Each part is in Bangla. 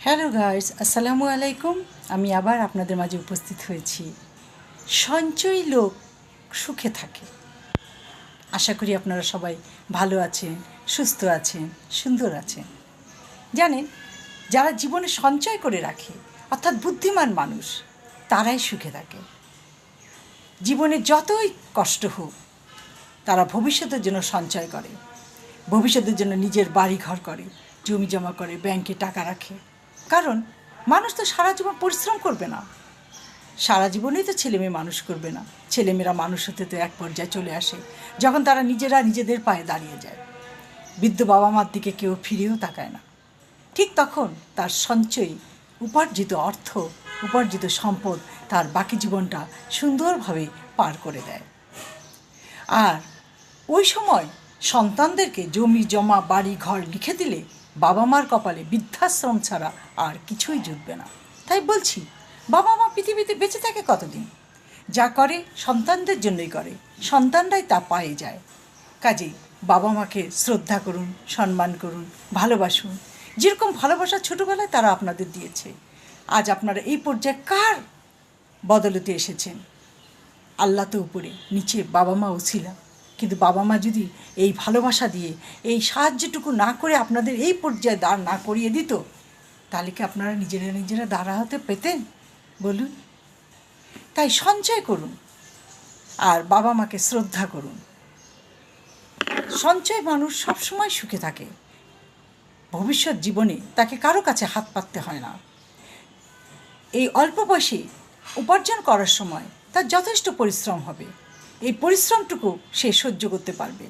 হ্যালো গাইস, আসসালামু আলাইকুম। আমি আবার আপনাদের মাঝে উপস্থিত হয়েছি। সঞ্চয়ী লোক সুখে থাকে। আশা করি আপনারা সবাই ভালো আছেন, সুস্থ আছেন, সুন্দর আছেন। জানেন, যারা জীবনে সঞ্চয় করে রাখে, অর্থাৎ বুদ্ধিমান মানুষ, তারাই সুখে থাকে। জীবনে যতই কষ্ট হোক, তারা ভবিষ্যতের জন্য সঞ্চয় করে। ভবিষ্যতের জন্য নিজের বাড়ি ঘর করে, জমি জমা করে, ব্যাংকে টাকা রাখে। কারণ মানুষ তো সারা জীবন পরিশ্রম করবে না। সারা জীবনেই তো ছেলে মেয়ে মানুষ করবে না। ছেলেমেয়েরা মানুষ হতে তো এক পর্যায়ে চলে আসে, যখন তারা নিজেরা নিজেদের পায়ে দাঁড়িয়ে যায়। বৃদ্ধ বাবা মার দিকে কেউ ফিরেও তাকায় না। ঠিক তখন তার সঞ্চয়ী, উপার্জিত অর্থ, উপার্জিত সম্পদ তার বাকি জীবনটা সুন্দরভাবে পার করে দেয়। আর ওই সময় সন্তানদেরকে জমি, জমা, বাড়ি, ঘর লিখে দিলে বাবা মার কপালে বৃদ্ধাশ্রম ছাড়া আর কিছুই জুটবে না। তাই বলছি বাবা মা পৃথিবীতে বেঁচে থাকে কতদিন? যা করে সন্তানদের জন্যই করে, সন্তানরাই তা পায়ে যায়। কাজেই বাবা মাকে শ্রদ্ধা করুন, সম্মান করুন, ভালোবাসুন। যেরকম ভালোবাসা ছোটোবেলায় তারা আপনাদের দিয়েছে, আজ আপনারা এই পর্যায়ে কার বদলতে এসেছেন? আল্লাহ তো উপরে, নিচে বাবা মা ছিলাম কিন্তু বাবা মা যদি এই ভালোবাসা দিয়ে, এই সাহায্যটুকু না করে আপনাদের এই পর্যায়ে দাঁড় না করিয়ে দিত, তাহলে কি আপনারা নিজেরা নিজেরা দাঁড়া হতে পেতেন? বলুন। তাই সঞ্চয় করুন আর বাবা মাকে শ্রদ্ধা করুন। সঞ্চয় মানুষ সবসময় সুখে থাকে। ভবিষ্যৎ জীবনে তাকে কারও কাছে হাত পাততে হয় না। এই অল্প বয়সে উপার্জন করার সময় তার যথেষ্ট পরিশ্রম হবে। এই পরিশ্রমটুকু সে সহ্য করতে পারবে।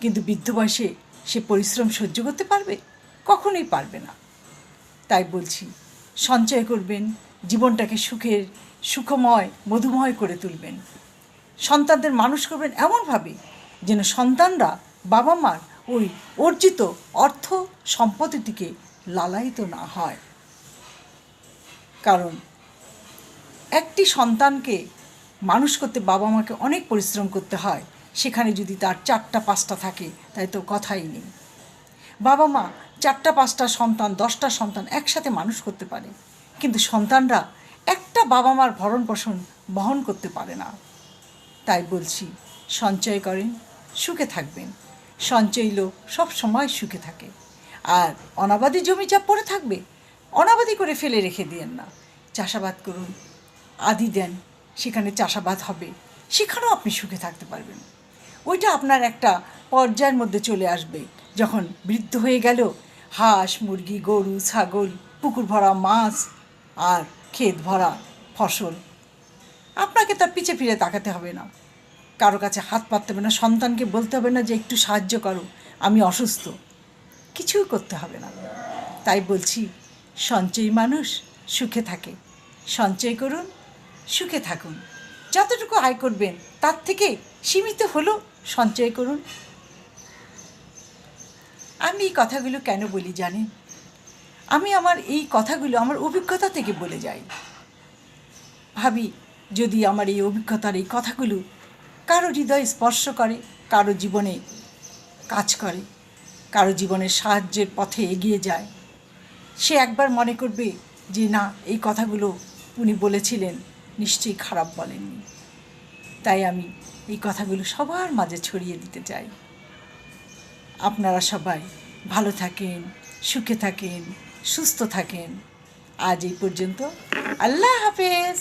কিন্তু বৃদ্ধ বয়সে সে পরিশ্রম সহ্য করতে পারবে? কখনোই পারবে না। তাই বলছি, সঞ্চয় করবেন, জীবনটাকে সুখের, সুখময়, মধুময় করে তুলবেন। সন্তানদের মানুষ করবেন এমনভাবে যেন সন্তানরা বাবা মার ওই অর্জিত অর্থ সম্পদের দিকে লালায়িত না হয়। কারণ একটি সন্তানকে মানুষ করতে বাবা মাকে অনেক পরিশ্রম করতে হয়। সেখানে যদি তার চারটা পাঁচটা থাকে, তাই তো কথাই নেই। বাবা মা চারটা পাঁচটা সন্তান, দশটা সন্তান একসাথে মানুষ করতে পারে। কিন্তু সন্তানরা একটা বাবা মার ভরণ পোষণ বহন করতে পারে না। তাই বলছি, সঞ্চয় করেন, সুখে থাকবেন। সঞ্চয়ী লোক সব সময় সুখে থাকে। আর অনাবাদি জমি যা পড়ে থাকবে, অনাবাদি করে ফেলে রেখে দিয়েন না। চাষাবাদ করুন, আদি দেন সেখানে চাষাবাদ হবে, সেখানেও আপনি সুখে থাকতে পারবেন। ওইটা আপনার একটা পর্যায়ের মধ্যে চলে আসবে। যখন বৃদ্ধ হয়ে গেল, হাঁস, মুরগি, গরু, ছাগল, পুকুর ভরা মাছ আর ক্ষেত ভরা ফসল, আপনাকে তার পিছে ফিরে তাকাতে হবে না। কারও কাছে হাত পাততে হবে না, সন্তানকে বলতে হবে না যে, একটু সাহায্য করো, আমি অসুস্থ। কিছুই করতে হবে না। তাই বলছি, সঞ্চয়ী মানুষ সুখে থাকে। সঞ্চয় করুন সুখে থাকুন। যতটুকু আয় করবেন, তার থেকে সীমিত হলেও সঞ্চয় করুন। আমি এই কথাগুলো কেন বলি জানেন? আমি আমার এই কথাগুলো আমার অভিজ্ঞতা থেকে বলে যাই। ভাবি, যদি আমার এই অভিজ্ঞতার এই কথাগুলো কারও হৃদয় স্পর্শ করে, কারও জীবনে কাজ করে, কারও জীবনের সাহায্যের পথে এগিয়ে যায়, সে একবার মনে করবে যে, না, এই কথাগুলো উনি বলেছিলেন। নিশ্চয়ই খারাপ বলেননি। তাই আমি এই কথাগুলো সবার মাঝে ছড়িয়ে দিতে চাই। আপনারা সবাই ভালো থাকেন, সুখে থাকেন, সুস্থ থাকেন। আজ এই পর্যন্ত আল্লাহ হাফেজ।